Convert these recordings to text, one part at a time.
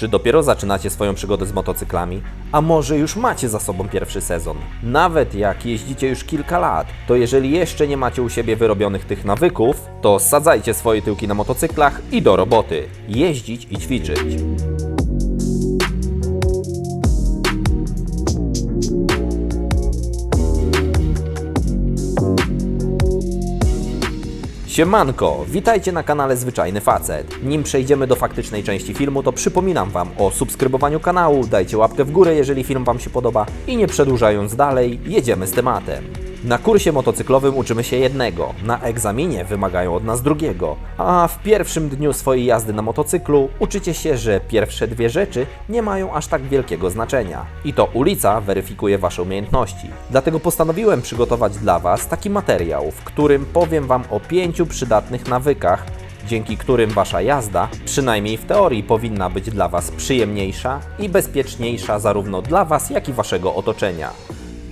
Czy dopiero zaczynacie swoją przygodę z motocyklami? A może już macie za sobą pierwszy sezon? Nawet jak jeździcie już kilka lat, to jeżeli jeszcze nie macie u siebie wyrobionych tych nawyków, to sadzajcie swoje tyłki na motocyklach i do roboty. Jeździć i ćwiczyć. Siemanko, witajcie na kanale Zwyczajny Facet. Nim przejdziemy do faktycznej części filmu, to przypominam Wam o subskrybowaniu kanału, dajcie łapkę w górę, jeżeli film Wam się podoba i nie przedłużając dalej, jedziemy z tematem. Na kursie motocyklowym uczymy się jednego, na egzaminie wymagają od nas drugiego, a w pierwszym dniu swojej jazdy na motocyklu uczycie się, że pierwsze dwie rzeczy nie mają aż tak wielkiego znaczenia. I to ulica weryfikuje Wasze umiejętności. Dlatego postanowiłem przygotować dla Was taki materiał, w którym powiem Wam o pięciu przydatnych nawykach, dzięki którym Wasza jazda, przynajmniej w teorii, powinna być dla Was przyjemniejsza i bezpieczniejsza zarówno dla Was, jak i Waszego otoczenia.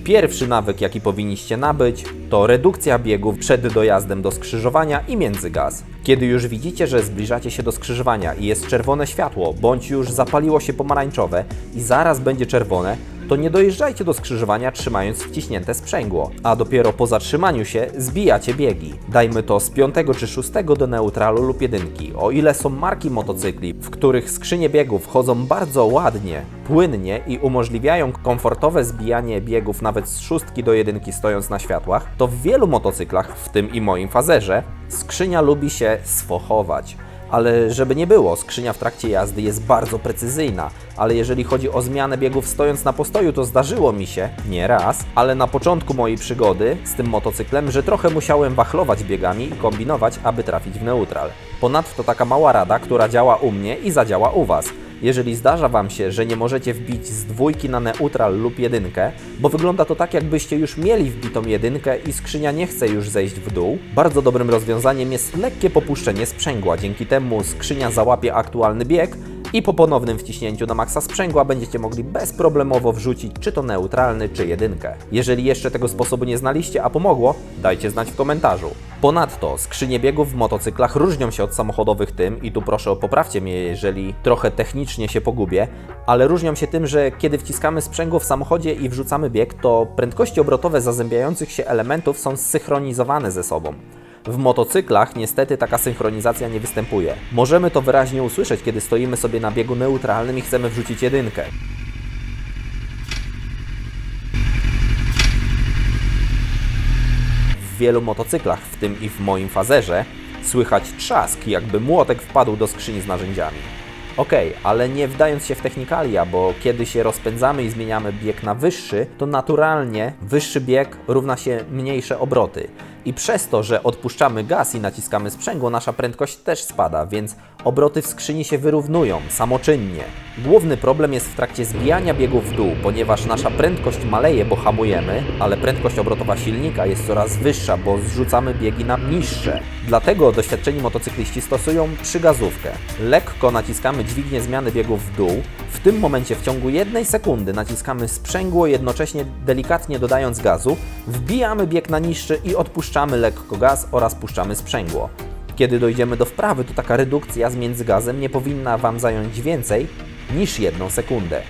Pierwszy nawyk, jaki powinniście nabyć, to redukcja biegów przed dojazdem do skrzyżowania i między gaz. Kiedy już widzicie, że zbliżacie się do skrzyżowania i jest czerwone światło, bądź już zapaliło się pomarańczowe i zaraz będzie czerwone, to nie dojeżdżajcie do skrzyżowania trzymając wciśnięte sprzęgło, a dopiero po zatrzymaniu się zbijacie biegi. Dajmy to z 5 czy 6 do neutralu lub jedynki. O ile są marki motocykli, w których skrzynie biegów chodzą bardzo ładnie, płynnie i umożliwiają komfortowe zbijanie biegów nawet z szóstki do jedynki stojąc na światłach, to w wielu motocyklach, w tym i moim fazerze, skrzynia lubi się sfochować. Ale żeby nie było, skrzynia w trakcie jazdy jest bardzo precyzyjna, ale jeżeli chodzi o zmianę biegów stojąc na postoju, to zdarzyło mi się, nie raz, ale na początku mojej przygody z tym motocyklem, że trochę musiałem wachlować biegami i kombinować, aby trafić w neutral. Ponadto taka mała rada, która działa u mnie i zadziała u Was. Jeżeli zdarza Wam się, że nie możecie wbić z dwójki na neutral lub jedynkę, bo wygląda to tak, jakbyście już mieli wbitą jedynkę i skrzynia nie chce już zejść w dół, bardzo dobrym rozwiązaniem jest lekkie popuszczenie sprzęgła. Dzięki temu skrzynia załapie aktualny bieg i po ponownym wciśnięciu na maksa sprzęgła będziecie mogli bezproblemowo wrzucić czy to neutralny, czy jedynkę. Jeżeli jeszcze tego sposobu nie znaliście, a pomogło, dajcie znać w komentarzu. Ponadto skrzynie biegów w motocyklach różnią się od samochodowych tym, i tu proszę poprawcie mnie, jeżeli trochę technicznie się pogubię, ale różnią się tym, że kiedy wciskamy sprzęgło w samochodzie i wrzucamy bieg, to prędkości obrotowe zazębiających się elementów są zsynchronizowane ze sobą. W motocyklach niestety taka synchronizacja nie występuje. Możemy to wyraźnie usłyszeć, kiedy stoimy sobie na biegu neutralnym i chcemy wrzucić jedynkę. W wielu motocyklach, w tym i w moim fazerze, słychać trzask, jakby młotek wpadł do skrzyni z narzędziami. Okej, ale nie wdając się w technikalia, bo kiedy się rozpędzamy i zmieniamy bieg na wyższy, to naturalnie wyższy bieg równa się mniejsze obroty. I przez to, że odpuszczamy gaz i naciskamy sprzęgło, nasza prędkość też spada, więc obroty w skrzyni się wyrównują samoczynnie. Główny problem jest w trakcie zbijania biegów w dół, ponieważ nasza prędkość maleje, bo hamujemy, ale prędkość obrotowa silnika jest coraz wyższa, bo zrzucamy biegi na niższe. Dlatego doświadczeni motocykliści stosują przygazówkę. Lekko naciskamy dźwignię zmiany biegów w dół. W tym momencie w ciągu jednej sekundy naciskamy sprzęgło, jednocześnie delikatnie dodając gazu, wbijamy bieg na niższy i odpuszczamy lekko gaz oraz puszczamy sprzęgło. Kiedy dojdziemy do wprawy, to taka redukcja z międzygazem nie powinna Wam zająć więcej niż jedną sekundę.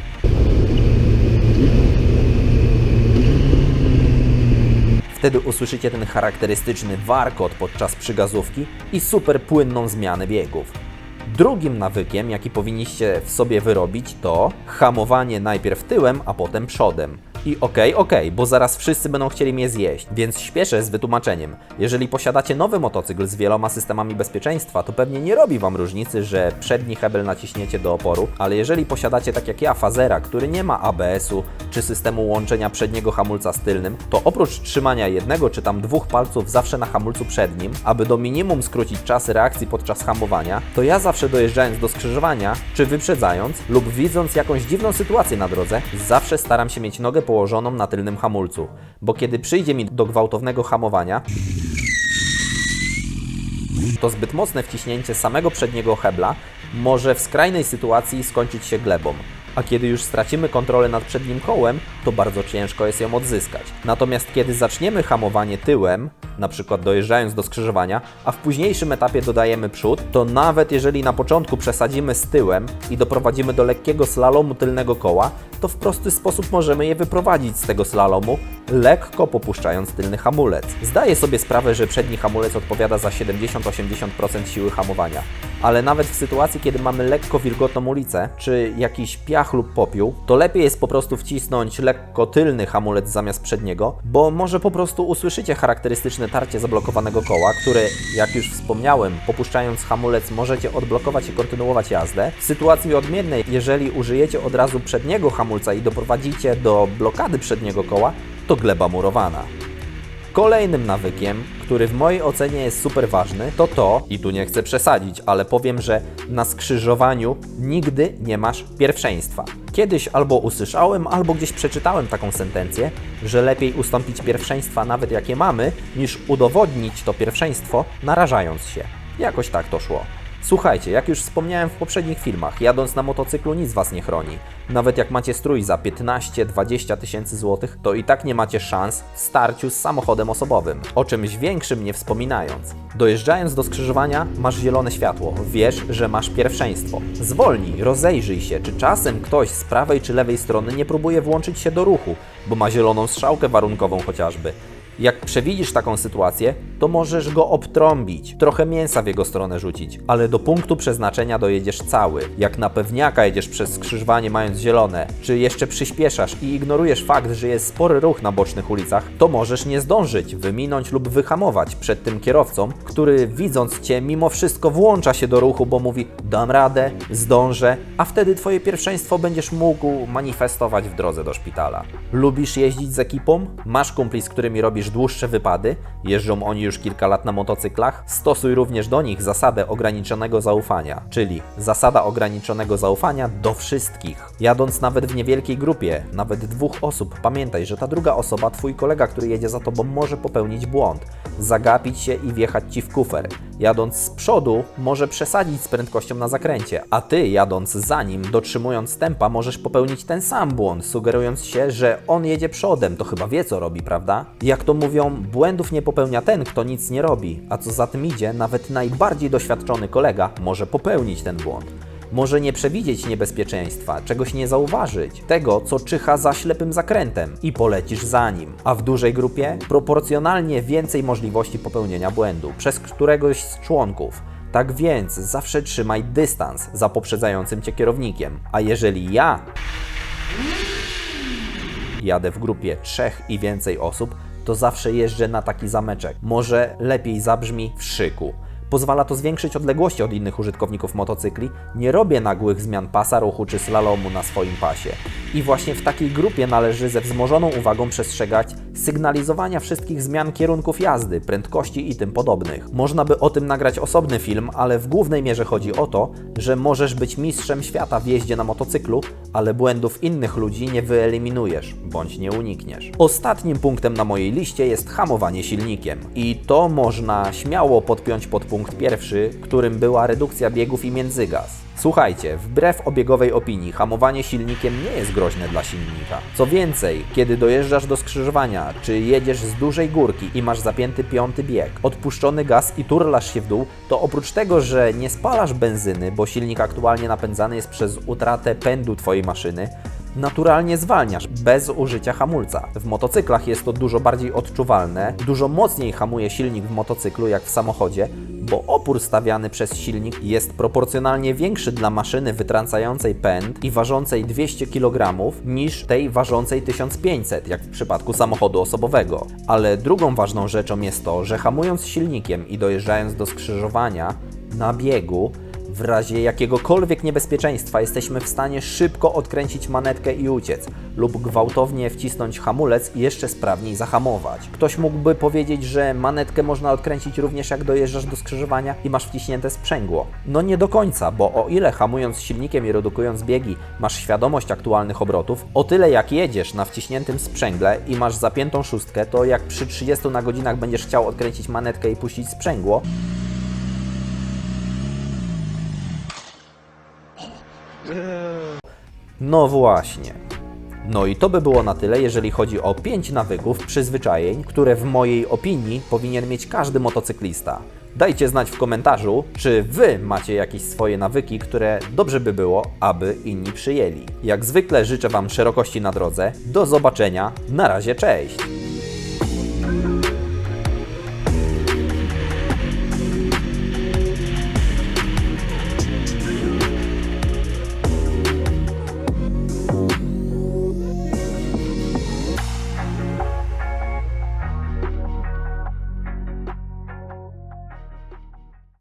Wtedy usłyszycie ten charakterystyczny warkot podczas przygazówki i super płynną zmianę biegów. Drugim nawykiem, jaki powinniście w sobie wyrobić, to hamowanie najpierw tyłem, a potem przodem. I okej, okej, bo zaraz wszyscy będą chcieli mnie zjeść, więc śpieszę z wytłumaczeniem. Jeżeli posiadacie nowy motocykl z wieloma systemami bezpieczeństwa, to pewnie nie robi Wam różnicy, że przedni hebel naciśniecie do oporu, ale jeżeli posiadacie tak jak ja fazera, który nie ma ABS-u czy systemu łączenia przedniego hamulca z tylnym, to oprócz trzymania jednego czy tam dwóch palców zawsze na hamulcu przednim, aby do minimum skrócić czas reakcji podczas hamowania, to ja zawsze dojeżdżając do skrzyżowania, czy wyprzedzając lub widząc jakąś dziwną sytuację na drodze, zawsze staram się mieć nogę położoną na tylnym hamulcu, bo kiedy przyjdzie mi do gwałtownego hamowania, to zbyt mocne wciśnięcie samego przedniego hebla może w skrajnej sytuacji skończyć się glebą. A kiedy już stracimy kontrolę nad przednim kołem, to bardzo ciężko jest ją odzyskać. Natomiast kiedy zaczniemy hamowanie tyłem, na przykład dojeżdżając do skrzyżowania, a w późniejszym etapie dodajemy przód, to nawet jeżeli na początku przesadzimy z tyłem i doprowadzimy do lekkiego slalomu tylnego koła, to w prosty sposób możemy je wyprowadzić z tego slalomu, lekko popuszczając tylny hamulec. Zdaję sobie sprawę, że przedni hamulec odpowiada za 70-80% siły hamowania, ale nawet w sytuacji, kiedy mamy lekko wilgotną ulicę, czy jakiś piach lub popiół, to lepiej jest po prostu wcisnąć lekko tylny hamulec zamiast przedniego, bo może po prostu usłyszycie charakterystyczne tarcie zablokowanego koła, które, jak już wspomniałem, popuszczając hamulec możecie odblokować i kontynuować jazdę. W sytuacji odmiennej, jeżeli użyjecie od razu przedniego hamulca i doprowadzicie do blokady przedniego koła, to gleba murowana. Kolejnym nawykiem, który w mojej ocenie jest super ważny, to to, i tu nie chcę przesadzić, ale powiem, że na skrzyżowaniu nigdy nie masz pierwszeństwa. Kiedyś albo usłyszałem, albo gdzieś przeczytałem taką sentencję, że lepiej ustąpić pierwszeństwa nawet jakie mamy, niż udowodnić to pierwszeństwo, narażając się. Jakoś tak to szło. Słuchajcie, jak już wspomniałem w poprzednich filmach, jadąc na motocyklu nic Was nie chroni. Nawet jak macie strój za 15-20 tysięcy złotych, to i tak nie macie szans w starciu z samochodem osobowym. O czymś większym nie wspominając. Dojeżdżając do skrzyżowania, masz zielone światło. Wiesz, że masz pierwszeństwo. Zwolnij, rozejrzyj się, czy czasem ktoś z prawej czy lewej strony nie próbuje włączyć się do ruchu, bo ma zieloną strzałkę warunkową chociażby. Jak przewidzisz taką sytuację, to możesz go obtrąbić, trochę mięsa w jego stronę rzucić, ale do punktu przeznaczenia dojedziesz cały. Jak na pewniaka jedziesz przez skrzyżowanie mając zielone, czy jeszcze przyspieszasz i ignorujesz fakt, że jest spory ruch na bocznych ulicach, to możesz nie zdążyć, wyminąć lub wyhamować przed tym kierowcą, który widząc cię mimo wszystko włącza się do ruchu, bo mówi dam radę, zdążę, a wtedy twoje pierwszeństwo będziesz mógł manifestować w drodze do szpitala. Lubisz jeździć z ekipą? Masz kumpli, z którymi robisz dłuższe wypady? Jeżdżą oni już kilka lat na motocyklach? Stosuj również do nich zasadę ograniczonego zaufania, czyli zasada ograniczonego zaufania do wszystkich. Jadąc nawet w niewielkiej grupie, nawet dwóch osób, pamiętaj, że ta druga osoba, twój kolega, który jedzie za tobą, może popełnić błąd, zagapić się i wjechać ci w kufer. Jadąc z przodu, może przesadzić z prędkością na zakręcie, a ty jadąc za nim, dotrzymując tempa, możesz popełnić ten sam błąd, sugerując się, że on jedzie przodem, to chyba wie co robi, prawda? Jak to mówią, błędów nie popełnia ten, kto nic nie robi, a co za tym idzie, nawet najbardziej doświadczony kolega może popełnić ten błąd. Może nie przewidzieć niebezpieczeństwa, czegoś nie zauważyć, tego, co czyha za ślepym zakrętem i polecisz za nim. A w dużej grupie proporcjonalnie więcej możliwości popełnienia błędu przez któregoś z członków. Tak więc zawsze trzymaj dystans za poprzedzającym cię kierownikiem. A jeżeli ja jadę w grupie trzech i więcej osób, to zawsze jeżdżę na taki zameczek. Może lepiej zabrzmi w szyku. Pozwala to zwiększyć odległości od innych użytkowników motocykli. Nie robię nagłych zmian pasa ruchu czy slalomu na swoim pasie. I właśnie w takiej grupie należy ze wzmożoną uwagą przestrzegać sygnalizowania wszystkich zmian kierunków jazdy, prędkości i tym podobnych. Można by o tym nagrać osobny film, ale w głównej mierze chodzi o to, że możesz być mistrzem świata w jeździe na motocyklu, ale błędów innych ludzi nie wyeliminujesz bądź nie unikniesz. Ostatnim punktem na mojej liście jest hamowanie silnikiem. I to można śmiało podpiąć pod punkt pierwszy, którym była redukcja biegów i międzygaz. Słuchajcie, wbrew obiegowej opinii, hamowanie silnikiem nie jest groźne dla silnika. Co więcej, kiedy dojeżdżasz do skrzyżowania, czy jedziesz z dużej górki i masz zapięty piąty bieg, odpuszczony gaz i turlasz się w dół, to oprócz tego, że nie spalasz benzyny, bo silnik aktualnie napędzany jest przez utratę pędu Twojej maszyny, naturalnie zwalniasz bez użycia hamulca. W motocyklach jest to dużo bardziej odczuwalne, dużo mocniej hamuje silnik w motocyklu jak w samochodzie, bo opór stawiany przez silnik jest proporcjonalnie większy dla maszyny wytrącającej pęd i ważącej 200 kg niż tej ważącej 1500, jak w przypadku samochodu osobowego. Ale drugą ważną rzeczą jest to, że hamując silnikiem i dojeżdżając do skrzyżowania na biegu, w razie jakiegokolwiek niebezpieczeństwa jesteśmy w stanie szybko odkręcić manetkę i uciec, lub gwałtownie wcisnąć hamulec i jeszcze sprawniej zahamować. Ktoś mógłby powiedzieć, że manetkę można odkręcić również jak dojeżdżasz do skrzyżowania i masz wciśnięte sprzęgło. No nie do końca, bo o ile hamując silnikiem i redukując biegi masz świadomość aktualnych obrotów, o tyle jak jedziesz na wciśniętym sprzęgle i masz zapiętą szóstkę, to jak przy 30 na godzinach będziesz chciał odkręcić manetkę i puścić sprzęgło, No właśnie. No i to by było na tyle, jeżeli chodzi o 5 nawyków, przyzwyczajeń, które w mojej opinii powinien mieć każdy motocyklista. Dajcie znać w komentarzu, czy Wy macie jakieś swoje nawyki, które dobrze by było, aby inni przyjęli. Jak zwykle życzę Wam szerokości na drodze. Do zobaczenia. Na razie, cześć!